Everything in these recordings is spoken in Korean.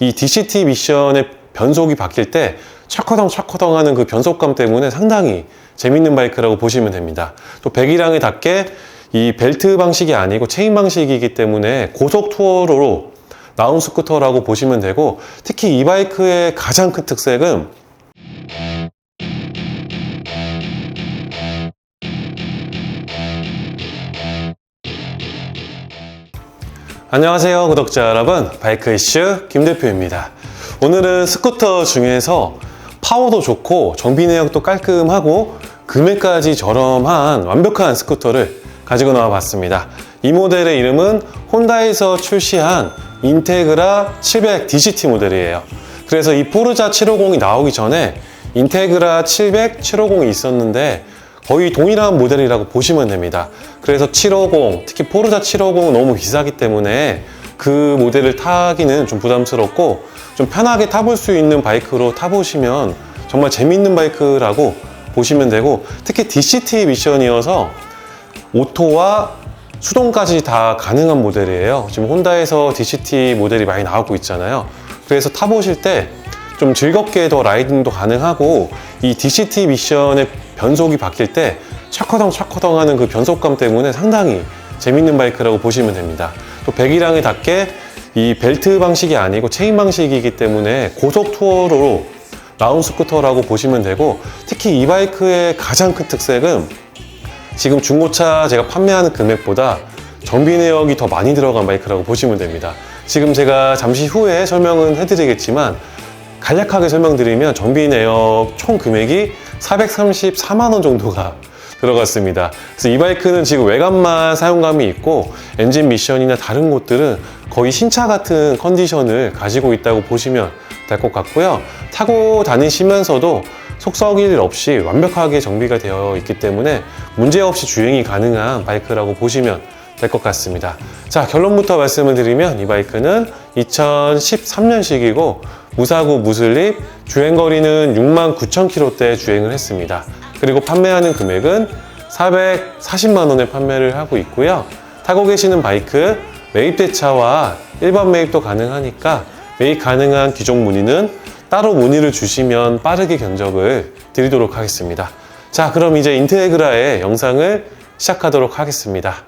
이 DCT 미션의 변속이 바뀔 때 차커덩 차커덩 하는 그 변속감 때문에 상당히 재밌는 바이크라고 보시면 됩니다. 또 배기량에 닿게 이 벨트 방식이 아니고 체인 방식이기 때문에 고속 투어로 나온 스쿠터라고 보시면 되고 특히 이 바이크의 가장 큰 특색은 안녕하세요 구독자 여러분. 바이크 이슈 김 대표입니다. 오늘은 스쿠터 중에서 파워도 좋고 정비 내역도 깔끔하고 금액까지 저렴한 완벽한 스쿠터를 가지고 나와 봤습니다. 이 모델의 이름은 혼다에서 출시한 인테그라 700 DCT 모델이에요. 그래서 이 포르자 750이 나오기 전에 인테그라 700, 750이 있었는데 거의 동일한 모델이라고 보시면 됩니다. 그래서 750, 특히 포르자 750은 너무 비싸기 때문에 그 모델을 타기는 좀 부담스럽고 좀 편하게 타볼 수 있는 바이크로 타보시면 정말 재밌는 바이크라고 보시면 되고 특히 DCT 미션이어서 오토와 수동까지 다 가능한 모델이에요. 지금 혼다에서 DCT 모델이 많이 나오고 있잖아요. 그래서 타보실 때 좀 즐겁게 더 라이딩도 가능하고 이 DCT 미션의 변속이 바뀔 때 차커덩 차커덩 하는 그 변속감 때문에 상당히 재밌는 바이크라고 보시면 됩니다. 또 배기량에 닿게 이 벨트 방식이 아니고 체인 방식이기 때문에 고속 투어로 나온 스쿠터라고 보시면 되고 특히 이 바이크의 가장 큰 특색은 지금 중고차 제가 판매하는 금액보다 정비 내역이 더 많이 들어간 바이크라고 보시면 됩니다. 지금 제가 잠시 후에 설명은 해드리겠지만 간략하게 설명드리면 정비 내역 총 금액이 434만 원 정도가 들어갔습니다. 그래서 이 바이크는 지금 외관만 사용감이 있고 엔진 미션이나 다른 곳들은 거의 신차 같은 컨디션을 가지고 있다고 보시면 될 것 같고요. 타고 다니시면서도 속썩일 일 없이 완벽하게 정비가 되어 있기 때문에 문제없이 주행이 가능한 바이크라고 보시면 될 것 같습니다. 자, 결론부터 말씀을 드리면 이 바이크는 2013년식이고 무사고 무슬립 주행거리는 6만 9천 킬로대 주행을 했습니다. 그리고 판매하는 금액은 440만 원에 판매를 하고 있고요. 타고 계시는 바이크 매입 대차와 일반 매입도 가능하니까 매입 가능한 기종 문의는 따로 문의를 주시면 빠르게 견적을 드리도록 하겠습니다. 자, 그럼 이제 인테그라의 영상을 시작하도록 하겠습니다.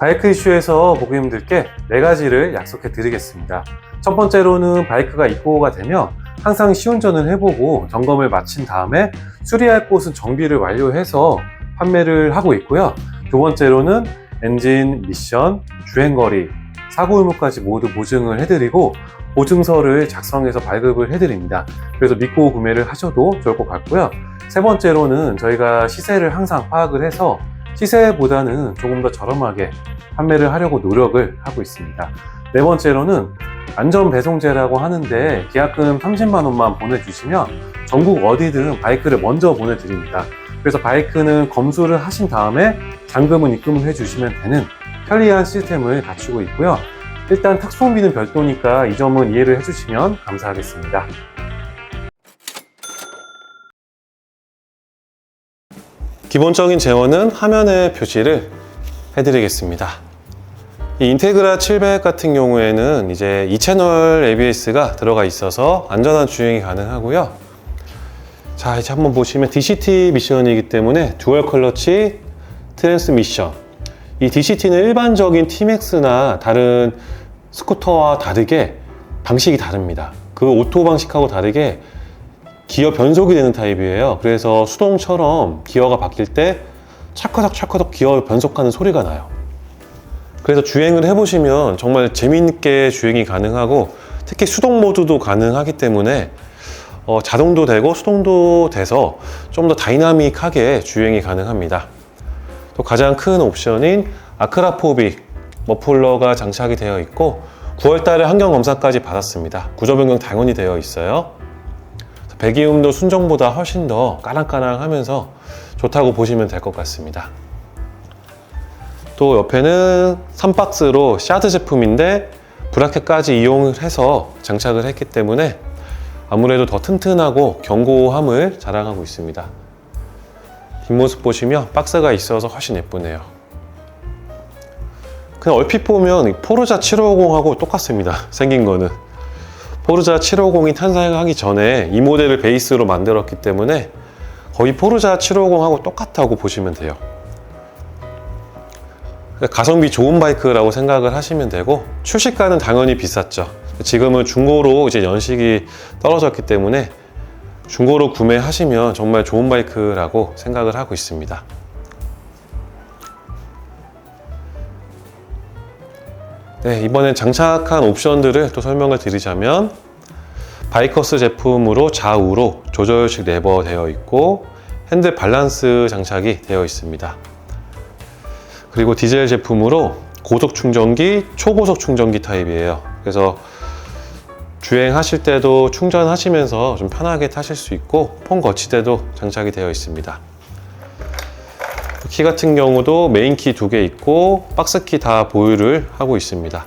바이크 이슈에서 고객님들께 네 가지를 약속해 드리겠습니다. 첫 번째로는 바이크가 입고가 되면 항상 시운전을 해보고 점검을 마친 다음에 수리할 곳은 정비를 완료해서 판매를 하고 있고요. 두 번째로는 엔진, 미션, 주행거리, 사고 의무까지 모두 보증을 해드리고 보증서를 작성해서 발급을 해드립니다. 그래서 믿고 구매를 하셔도 좋을 것 같고요. 세 번째로는 저희가 시세를 항상 파악을 해서 시세보다는 조금 더 저렴하게 판매를 하려고 노력을 하고 있습니다. 네 번째로는 안전 배송제라고 하는데 계약금 30만 원만 보내주시면 전국 어디든 바이크를 먼저 보내드립니다. 그래서 바이크는 검수를 하신 다음에 잔금은 입금을 해주시면 되는 편리한 시스템을 갖추고 있고요. 일단 특송비는 별도니까 이 점은 이해를 해주시면 감사하겠습니다. 기본적인 제원은 화면에 표시를 해드리겠습니다. 이 인테그라 700 같은 경우에는 이제 2채널 ABS가 들어가 있어서 안전한 주행이 가능하고요. 자, 이제 한번 보시면 DCT 미션이기 때문에 듀얼 클러치 트랜스미션. 이 DCT는 일반적인 TMAX나 다른 스쿠터와 다르게 방식이 다릅니다. 그 오토 방식하고 다르게 기어 변속이 되는 타입이에요. 그래서 수동처럼 기어가 바뀔 때 차커덕 차커덕 기어 변속하는 소리가 나요. 그래서 주행을 해보시면 정말 재미있게 주행이 가능하고 특히 수동 모드도 가능하기 때문에 어, 자동도 되고 수동도 돼서 좀 더 다이나믹하게 주행이 가능합니다. 또 가장 큰 옵션인 아크라포빅 머플러가 장착이 되어 있고 9월달에 환경 검사까지 받았습니다. 구조 변경 당연히 되어 있어요. 배기음도 순정보다 훨씬 더 까랑까랑하면서 좋다고 보시면 될 것 같습니다. 또 옆에는 3박스로 샤드 제품인데 브라켓까지 이용을 해서 장착을 했기 때문에 아무래도 더 튼튼하고 견고함을 자랑하고 있습니다. 뒷모습 보시면 박스가 있어서 훨씬 예쁘네요. 그냥 얼핏 보면 포르자 750하고 똑같습니다. 생긴 거는. 포르자 750이 탄생하기 전에 이 모델을 베이스로 만들었기 때문에 거의 포르자 750하고 똑같다고 보시면 돼요. 가성비 좋은 바이크라고 생각을 하시면 되고 출시가는 당연히 비쌌죠. 지금은 중고로 이제 연식이 떨어졌기 때문에 중고로 구매하시면 정말 좋은 바이크라고 생각을 하고 있습니다. 네, 이번엔 장착한 옵션들을 또 설명을 드리자면 바이커스 제품으로 좌우로 조절식 레버 되어 있고 핸들 밸런스 장착이 되어 있습니다. 그리고 디젤 제품으로 고속 충전기, 초고속 충전기 타입이에요. 그래서 주행하실 때도 충전하시면서 좀 편하게 타실 수 있고 폰 거치대도 장착이 되어 있습니다. 키 같은 경우도 메인 키 두 개 있고 박스 키 다 보유를 하고 있습니다.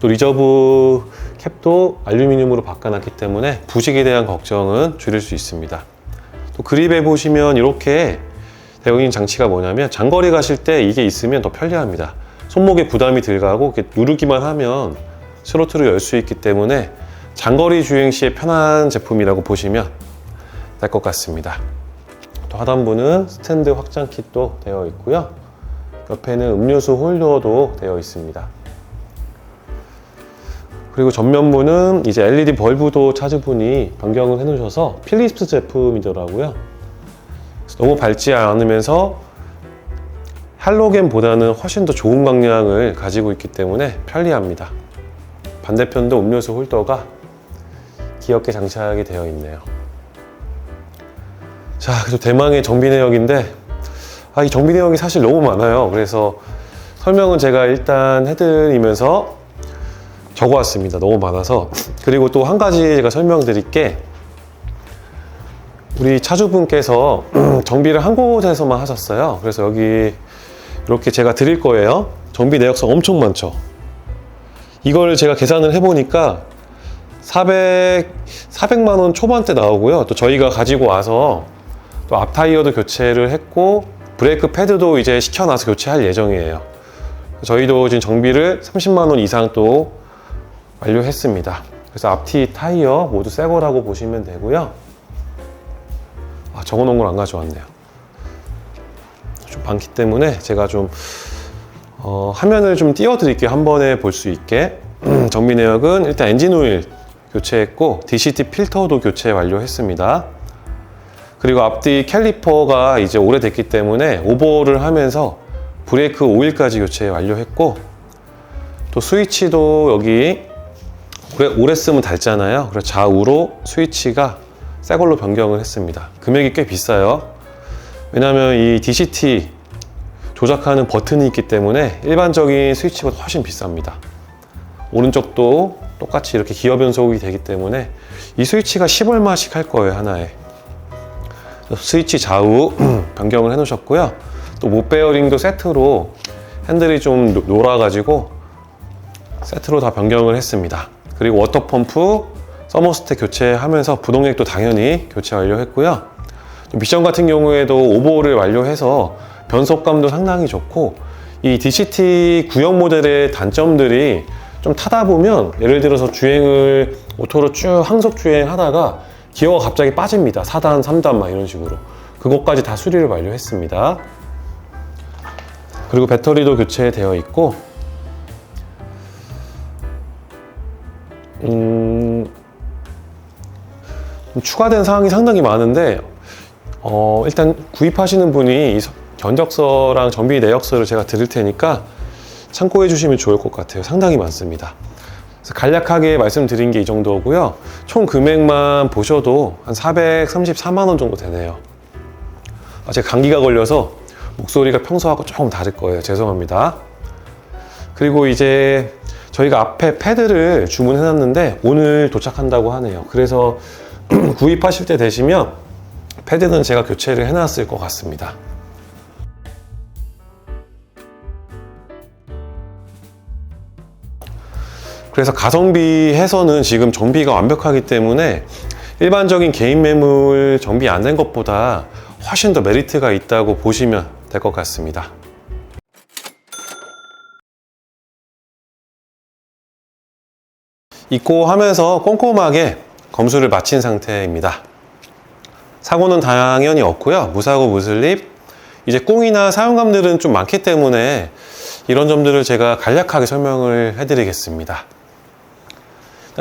또 리저브 캡도 알루미늄으로 바꿔놨기 때문에 부식에 대한 걱정은 줄일 수 있습니다. 또 그립에 보시면 이렇게 있는 장치가 뭐냐면 장거리 가실 때 이게 있으면 더 편리합니다. 손목에 부담이 덜 가고 이렇게 누르기만 하면 스로틀을 열 수 있기 때문에 장거리 주행 시에 편한 제품이라고 보시면 될 것 같습니다. 또 하단부는 스탠드 확장 kit도 되어 있고요. 옆에는 음료수 홀더도 되어 있습니다. 그리고 전면부는 이제 LED 벌브도 차주분이 변경을 해놓으셔서 필립스 제품이더라고요. 너무 밝지 않으면서 할로겐보다는 훨씬 더 좋은 광량을 가지고 있기 때문에 편리합니다. 반대편도 음료수 홀더가 귀엽게 장착이 되어 있네요. 자, 그리고 대망의 정비 내역인데, 아, 이 정비 내역이 사실 너무 많아요. 그래서 설명은 제가 일단 해드리면서 적어왔습니다. 너무 많아서. 그리고 또 한 가지 제가 설명드릴 게, 우리 차주분께서 정비를 한 곳에서만 하셨어요. 그래서 여기 이렇게 제가 드릴 거예요. 정비 내역서 엄청 많죠. 이걸 제가 계산을 해보니까 400, 400만 원 초반대 나오고요. 또 저희가 가지고 와서 또 앞타이어도 교체를 했고 브레이크 패드도 이제 시켜놔서 교체할 예정이에요. 저희도 지금 정비를 30만 원 이상 또 완료했습니다. 그래서 앞뒤 타이어 모두 새 거라고 보시면 되고요. 아, 적어놓은 걸 안 가져왔네요. 좀 많기 때문에 제가 좀 어, 화면을 좀 띄워드릴게요. 한 번에 볼 수 있게. 정비 내역은 일단 엔진 오일 교체했고 DCT 필터도 교체 완료했습니다. 그리고 앞뒤 캘리퍼가 이제 오래됐기 때문에 오버를 하면서 브레이크 오일까지 교체 완료했고 또 스위치도 여기 오래, 오래 쓰면 닳잖아요. 그래서 좌우로 스위치가 새 걸로 변경을 했습니다. 금액이 꽤 비싸요. 왜냐하면 이 DCT 조작하는 버튼이 있기 때문에 일반적인 스위치보다 훨씬 비쌉니다. 오른쪽도 똑같이 이렇게 기어 변속이 되기 때문에 이 스위치가 10얼마씩 할 거예요, 하나에. 스위치 좌우 변경을 해 놓으셨고요. 또 못 베어링도 세트로 핸들이 좀 노- 놀아가지고 세트로 다 변경을 했습니다. 그리고 워터펌프, 서머스테 교체하면서 부동액도 당연히 교체 완료했고요. 또 미션 같은 경우에도 오버홀을 완료해서 변속감도 상당히 좋고 이 DCT 구형 모델의 단점들이 좀 타다 보면 예를 들어서 주행을 오토로 쭉 항속 주행하다가 기어가 갑자기 빠집니다. 4단, 3단 막 이런 식으로. 그것까지 다 수리를 완료했습니다. 그리고 배터리도 교체되어 있고 음, 좀 추가된 사항이 상당히 많은데 어, 일단 구입하시는 분이 이 서- 견적서랑 정비 내역서를 제가 드릴 테니까 참고해 주시면 좋을 것 같아요. 상당히 많습니다. 간략하게 말씀드린 게 이 정도고요. 총 금액만 보셔도 한 434만 원 정도 되네요. 아, 제가 감기가 걸려서 목소리가 평소하고 조금 다를 거예요. 죄송합니다. 그리고 이제 저희가 앞에 패드를 주문해 놨는데 오늘 도착한다고 하네요. 그래서 구입하실 때 되시면 패드는 제가 교체를 해 놨을 것 같습니다. 그래서 가성비 해서는 지금 정비가 완벽하기 때문에 일반적인 개인 매물 정비 안 된 것보다 훨씬 더 메리트가 있다고 보시면 될 것 같습니다. 입고 하면서 꼼꼼하게 검수를 마친 상태입니다. 사고는 당연히 없고요. 무사고 무슬립. 이제 꽁이나 사용감들은 좀 많기 때문에 이런 점들을 제가 간략하게 설명을 해드리겠습니다.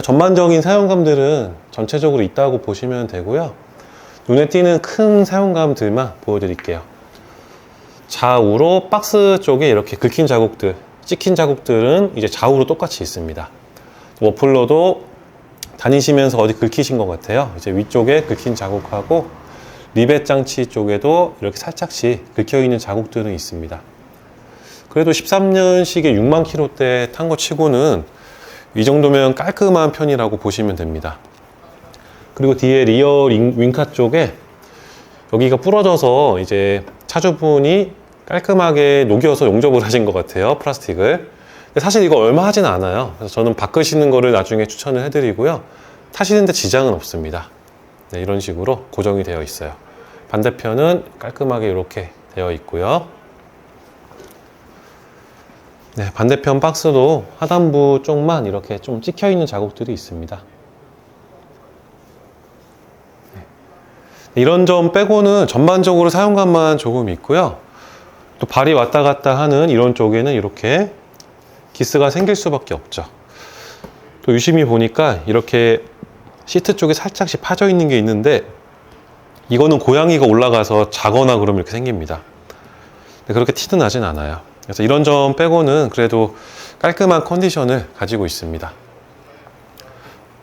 전반적인 사용감들은 전체적으로 있다고 보시면 되고요. 눈에 띄는 큰 사용감들만 보여드릴게요. 좌우로 박스 쪽에 이렇게 긁힌 자국들, 찍힌 자국들은 이제 좌우로 똑같이 있습니다. 머플러도 다니시면서 어디 긁히신 것 같아요. 이제 위쪽에 긁힌 자국하고 리벳 장치 쪽에도 이렇게 살짝씩 긁혀 있는 자국들은 있습니다. 그래도 13년식의 6만 킬로대 탄 거 치고는 이 정도면 깔끔한 편이라고 보시면 됩니다. 그리고 뒤에 리어 링- 윙카 쪽에 여기가 부러져서 이제 차주분이 깔끔하게 녹여서 용접을 하신 것 같아요. 플라스틱을. 사실 이거 얼마 하진 않아요. 그래서 저는 바꾸시는 거를 나중에 추천을 해드리고요. 타시는데 지장은 없습니다. 네, 이런 식으로 고정이 되어 있어요. 반대편은 깔끔하게 이렇게 되어 있고요. 네, 반대편 박스도 하단부 쪽만 이렇게 좀 찍혀 있는 자국들이 있습니다. 네. 이런 점 빼고는 전반적으로 사용감만 조금 있고요. 또 발이 왔다 갔다 하는 이런 쪽에는 이렇게 기스가 생길 수밖에 없죠. 또 유심히 보니까 이렇게 시트 쪽에 살짝씩 파져 있는 게 있는데 이거는 고양이가 올라가서 자거나 그러면 이렇게 생깁니다. 그렇게 티는 나진 않아요. 그래서 이런 점 빼고는 그래도 깔끔한 컨디션을 가지고 있습니다.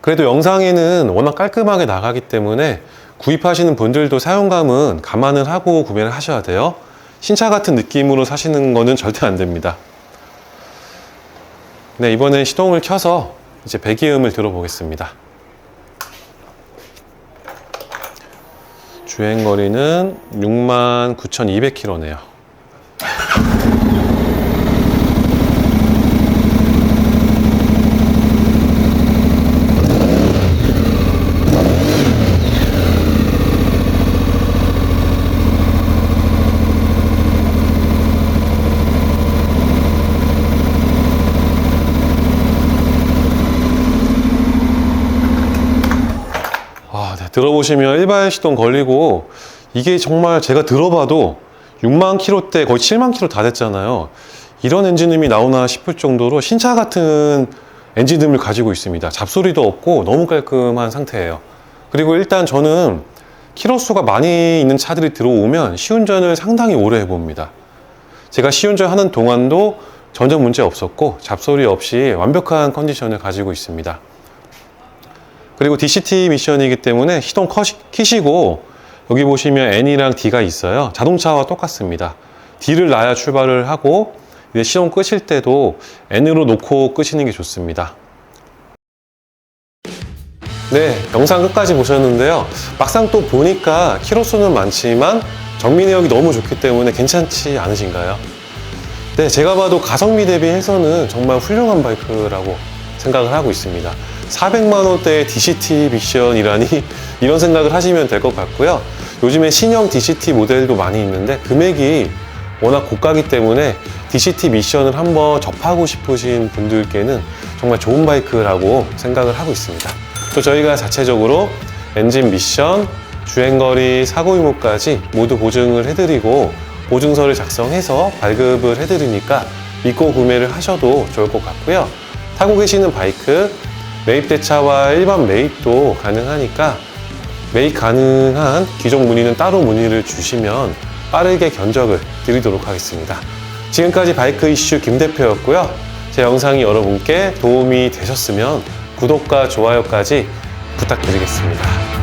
그래도 영상에는 워낙 깔끔하게 나가기 때문에 구입하시는 분들도 사용감은 감안을 하고 구매를 하셔야 돼요. 신차 같은 느낌으로 사시는 거는 절대 안 됩니다. 네, 이번엔 시동을 켜서 이제 배기음을 들어보겠습니다. 주행거리는 69,200km네요. 들어보시면 일발 시동 걸리고 이게 정말 제가 들어봐도 6만 킬로대 거의 7만 킬로 다 됐잖아요. 이런 엔진음이 나오나 싶을 정도로 신차 같은 엔진음을 가지고 있습니다. 잡소리도 없고 너무 깔끔한 상태예요. 그리고 일단 저는 키로수가 많이 있는 차들이 들어오면 시운전을 상당히 오래 해봅니다. 제가 시운전 하는 동안도 전혀 문제 없었고 잡소리 없이 완벽한 컨디션을 가지고 있습니다. 그리고 DCT 미션이기 때문에 시동 키시고 여기 보시면 N이랑 D가 있어요. 자동차와 똑같습니다. D를 놔야 출발을 하고 이제 시동 끄실 때도 N으로 놓고 끄시는 게 좋습니다. 네, 영상 끝까지 보셨는데요. 막상 또 보니까 키로수는 많지만 정비 내역이 너무 좋기 때문에 괜찮지 않으신가요? 네, 제가 봐도 가성비 대비해서는 정말 훌륭한 바이크라고 생각을 하고 있습니다. 400만 원대의 DCT 미션이라니 이런 생각을 하시면 될 것 같고요. 요즘에 신형 DCT 모델도 많이 있는데 금액이 워낙 고가기 때문에 DCT 미션을 한번 접하고 싶으신 분들께는 정말 좋은 바이크라고 생각을 하고 있습니다. 또 저희가 자체적으로 엔진 미션, 주행거리, 사고 유무까지 모두 보증을 해드리고 보증서를 작성해서 발급을 해드리니까 믿고 구매를 하셔도 좋을 것 같고요. 타고 계시는 바이크, 매입 대차와 일반 매입도 가능하니까 매입 가능한 기존 문의는 따로 문의를 주시면 빠르게 견적을 드리도록 하겠습니다. 지금까지 바이크 이슈 김 대표였고요. 제 영상이 여러분께 도움이 되셨으면 구독과 좋아요까지 부탁드리겠습니다.